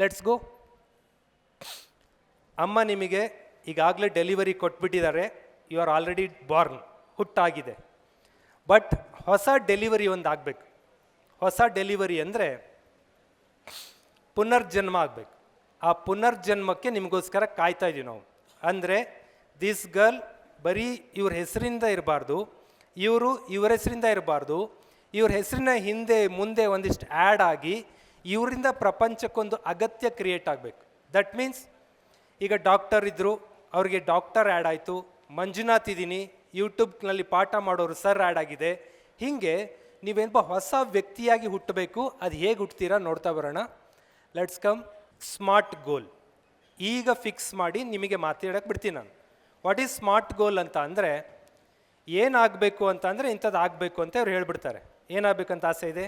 Let's go ಅಮ್ಮ ನಿಮಗೆ ಈಗಾಗಲೇ ಡೆಲಿವರಿ ಕೊಟ್ಬಿಟ್ಟಿದ್ದಾರೆ. ಯು ಆರ್ ಆಲ್ರೆಡಿ ಬಾರ್ನ್ ಹುಟ್ಟಾಗಿದೆ. ಬಟ್ ಹೊಸ ಡೆಲಿವರಿ ಒಂದು ಆಗಬೇಕು. ಹೊಸ ಡೆಲಿವರಿ ಅಂದರೆ ಪುನರ್ಜನ್ಮ ಆಗಬೇಕು. ಆ ಪುನರ್ಜನ್ಮಕ್ಕೆ ನಿಮಗೋಸ್ಕರ ಕಾಯ್ತಾ ಇದ್ದೀವಿ ನಾವು. ಅಂದರೆ ದಿಸ್ ಗರ್ಲ್ ಬರೀ ಇವ್ರ ಹೆಸರಿಂದ ಇರಬಾರ್ದು. ಇವರು ಇವ್ರ ಹೆಸರಿಂದ ಇರಬಾರ್ದು. ಇವ್ರ ಹೆಸರಿನ ಹಿಂದೆ, ಮುಂದೆ ಒಂದಿಷ್ಟು ಆ್ಯಡ್ ಆಗಿ ಇವರಿಂದ ಪ್ರಪಂಚಕ್ಕೊಂದು ಅಗತ್ಯ ಕ್ರಿಯೇಟ್ ಆಗಬೇಕು. ದಟ್ ಮೀನ್ಸ್ ಈಗ ಡಾಕ್ಟರ್ ಇದ್ದರು ಅವ್ರಿಗೆ ಡಾಕ್ಟರ್ ಆ್ಯಡ್ ಆಯಿತು. ಮಂಜುನಾಥ್ ಇದ್ದೀನಿ ಯೂಟ್ಯೂಬ್ನಲ್ಲಿ ಪಾಠ ಮಾಡೋರು ಸರ್ ಆ್ಯಡ್ ಆಗಿದೆ. ಹೀಗೆ ನೀವೇನಪ್ಪ ಹೊಸ ವ್ಯಕ್ತಿಯಾಗಿ ಹುಟ್ಟಬೇಕು, ಅದು ಹೇಗೆ ಹುಟ್ತೀರಾ ನೋಡ್ತಾ ಬರೋಣ. ಲೆಟ್ಸ್ ಕಮ್ ಸ್ಮಾರ್ಟ್ ಗೋಲ್ ಈಗ ಫಿಕ್ಸ್ ಮಾಡಿ ನಿಮಗೆ ಮಾತಾಡೋಕ್ಕೆ ಬಿಡ್ತೀನಿ ನಾನು. ವಾಟ್ ಈಸ್ ಸ್ಮಾರ್ಟ್ ಗೋಲ್ ಅಂತ ಅಂದರೆ ಏನಾಗಬೇಕು ಅಂತ ಅಂದರೆ ಇಂಥದ್ದು ಆಗಬೇಕು ಅಂತ ಅವ್ರು ಹೇಳ್ಬಿಡ್ತಾರೆ. ಏನಾಗಬೇಕಂತ ಆಸೆ ಇದೆ?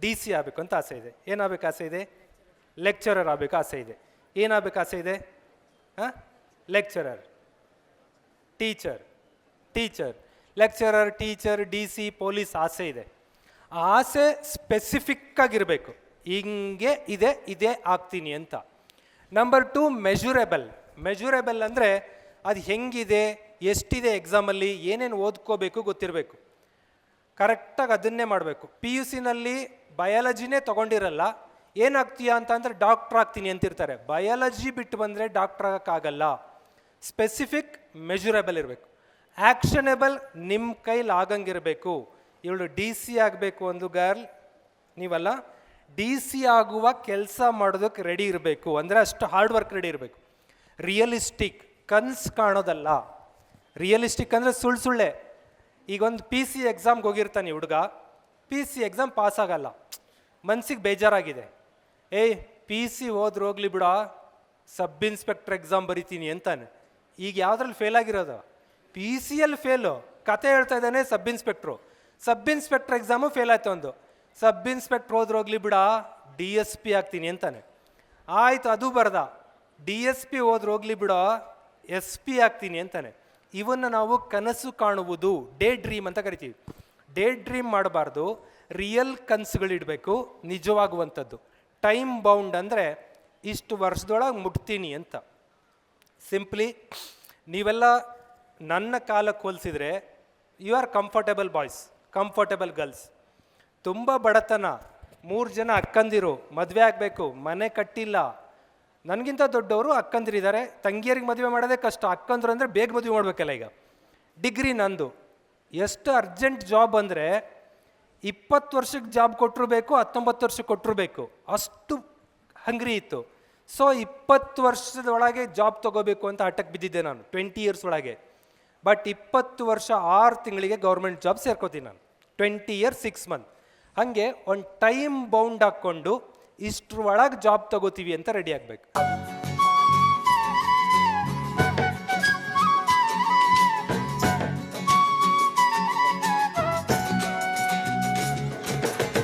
ಡಿ ಸಿ ಆಗಬೇಕು ಅಂತ ಆಸೆ ಇದೆ. ಏನಾಗಬೇಕು ಆಸೆ ಇದೆ? ಲೆಕ್ಚರರ್ ಆಗಬೇಕು ಆಸೆ ಇದೆ. ಏನಾಗಬೇಕು ಆಸೆ ಇದೆ? ಹಾಂ? Lecturer. Teacher. Teacher. Lecturer, teacher, D C, police ಆಸೆ ಇದೆ. ಆಸೆ ಸ್ಪೆಸಿಫಿಕ್ ಆಗಿರಬೇಕು. ಹಿಂಗೆ, ಇದೆ, ಇದೇ ಆಗ್ತೀನಿ ಅಂತ. ನಂಬರ್ ಟು ಮೆಜುರೇಬಲ್ ಮೆಜುರೇಬಲ್ ಅಂದರೆ ಅದು ಹೆಂಗಿದೆ, ಎಷ್ಟಿದೆ ಎಕ್ಸಾಮಲ್ಲಿ ಏನೇನು ಓದ್ಕೋಬೇಕು ಗೊತ್ತಿರಬೇಕು. ಕರೆಕ್ಟಾಗಿ ಅದನ್ನೇ ಮಾಡಬೇಕು. ಪಿ ಯು ಸಿನಲ್ಲಿ ಬಯಾಲಜಿನೇ ತೊಗೊಂಡಿರಲ್ಲ, ಏನಾಗ್ತೀಯಾ ಅಂತ ಅಂದರೆ ಡಾಕ್ಟ್ರ್ ಆಗ್ತೀನಿ ಅಂತಿರ್ತಾರೆ. ಬಯಾಲಜಿ ಬಿಟ್ಟು ಬಂದರೆ ಡಾಕ್ಟ್ರ್ ಆಗೋಕ್ಕಾಗಲ್ಲ. ಸ್ಪೆಸಿಫಿಕ್ ಮೆಜುರೇಬಲ್ ಇರಬೇಕು. ಆ್ಯಕ್ಷನೇಬಲ್ ನಿಮ್ಮ ಕೈಲಿ ಆಗಂಗಿರಬೇಕು. ಇವಳು ಡಿ ಸಿ ಆಗಬೇಕು ಒಂದು ಗರ್ಲ್ ನೀವಲ್ಲ? ಡಿ ಸಿ ಆಗುವ ಕೆಲಸ ಮಾಡೋದಕ್ಕೆ ರೆಡಿ ಇರಬೇಕು. ಅಂದರೆ ಅಷ್ಟು ಹಾರ್ಡ್ ವರ್ಕ್ ರೆಡಿ ಇರಬೇಕು. ರಿಯಲಿಸ್ಟಿಕ್ ಕನ್ಸ್ ಕಾಣೋದಲ್ಲ. ರಿಯಲಿಸ್ಟಿಕ್ ಅಂದರೆ ಸುಳ್ಳು ಸುಳ್ಳೆ. ಈಗ ಒಂದು ಪಿ ಸಿ ಎಕ್ಸಾಮ್ಗೆ ಹೋಗಿರ್ತಾನೆ ಹುಡುಗ. ಪಿ ಸಿ ಎಕ್ಸಾಮ್ ಪಾಸ್ ಆಗಲ್ಲ. ಮನ್ಸಿಗೆ ಬೇಜಾರಾಗಿದೆ. ಏಯ್ ಪಿ ಸಿ ಹೋದ್ರೆ ಹೋಗ್ಲಿ ಬಿಡ ಸಬ್ ಇನ್ಸ್ಪೆಕ್ಟರ್ ಎಕ್ಸಾಮ್ ಬರಿತೀನಿ ಅಂತಾನೆ. ಈಗ ಯಾವುದ್ರಲ್ಲಿ ಫೇಲ್ ಆಗಿರೋದು? ಪಿ ಸಿಯಲ್ಲಿ ಫೇಲು ಕತೆ ಹೇಳ್ತಾ ಇದ್ದಾನೆ sub inspector sub inspector exam fail ಆಯ್ತು ಒಂದು ಸಬ್ ಇನ್ಸ್ಪೆಕ್ಟ್ರ್ ಹೋದ್ರೆ ಹೋಗ್ಲಿ ಬಿಡ ಡಿ ಎಸ್ ಪಿ ಆಗ್ತೀನಿ ಅಂತಾನೆ. ಆಯ್ತು, ಅದು ಬರ್ದ. ಡಿ ಎಸ್ ಪಿ ಹೋದ್ರೆ ಹೋಗ್ಲಿ ಬಿಡ ಎಸ್ ಪಿ ಆಗ್ತೀನಿ ಅಂತಾನೆ. ಇವನ್ನ ನಾವು ಕನಸು ಕಾಣುವುದು ಡೇ ಡ್ರೀಮ್ ಅಂತ ಕರಿತೀವಿ. ಡೇ ಡ್ರೀಮ್ ಮಾಡಬಾರ್ದು, ರಿಯಲ್ ಕನಸುಗಳಿಡಬೇಕು ನಿಜವಾಗುವಂಥದ್ದು. ಟೈಮ್ ಬೌಂಡ್ ಅಂದರೆ ಇಷ್ಟು ವರ್ಷದೊಳಗೆ ಮುಟ್ತೀನಿ ಅಂತ. ಸಿಂಪ್ಲಿ, ನೀವೆಲ್ಲ ನನ್ನ ಕಾಲಕ್ಕೆ ಹೋಲಿಸಿದ್ರೆ you are comfortable boys comfortable girls ತುಂಬ ಬಡತನ, ಮೂರು ಜನ ಅಕ್ಕಂದಿರು, ಮದುವೆ ಆಗಬೇಕು, ಮನೆ ಕಟ್ಟಿಲ್ಲ ನನಗಿಂತ ದೊಡ್ಡವರು ಅಕ್ಕಂದಿರಿದ್ದಾರೆ. ತಂಗಿಯರಿಗೆ ಮದುವೆ ಮಾಡೋದೇ ಕಷ್ಟ. ಅಕ್ಕಂದ್ರು ಅಂದರೆ ಬೇಗ ಮದುವೆ ಮಾಡಬೇಕಲ್ಲ ಈಗ. ಡಿಗ್ರಿ ನಂದು. ಎಷ್ಟು ಅರ್ಜೆಂಟ್ ಜಾಬ್ ಅಂದರೆ ಇಪ್ಪತ್ತು ವರ್ಷಕ್ಕೆ ಜಾಬ್ ಕೊಟ್ಟರು ಬೇಕು, ಹತ್ತೊಂಬತ್ತು ವರ್ಷಕ್ಕೆ ಕೊಟ್ಟರು ಬೇಕು. ಅಷ್ಟು ಹಂಗ್ರಿ ಇತ್ತು. ಸೊ ಇಪ್ಪತ್ತು ವರ್ಷದ ಒಳಗೆ ಜಾಬ್ ತಗೋಬೇಕು ಅಂತ ಹಠಕ್ಕೆ ಬಿದ್ದಿದ್ದೆ ನಾನು. ಟ್ವೆಂಟಿ ಇಯರ್ಸ್ ಒಳಗೆ. ಬಟ್ ಇಪ್ಪತ್ತು ವರ್ಷ ಆರು ತಿಂಗಳಿಗೆ ಗೌರ್ಮೆಂಟ್ ಜಾಬ್ ಸೇರ್ಕೋತೀನಿ ನಾನು. ಟ್ವೆಂಟಿ ಇಯರ್ಸ್ ಸಿಕ್ಸ್ ಮಂತ್ ಹಾಗೆ ಒಂದು ಟೈಮ್ ಬೌಂಡ್ ಹಾಕ್ಕೊಂಡು ಇಷ್ಟ್ರ ಒಳಗೆ ಜಾಬ್ ತಗೋತೀವಿ ಅಂತ ರೆಡಿ ಆಗಬೇಕು.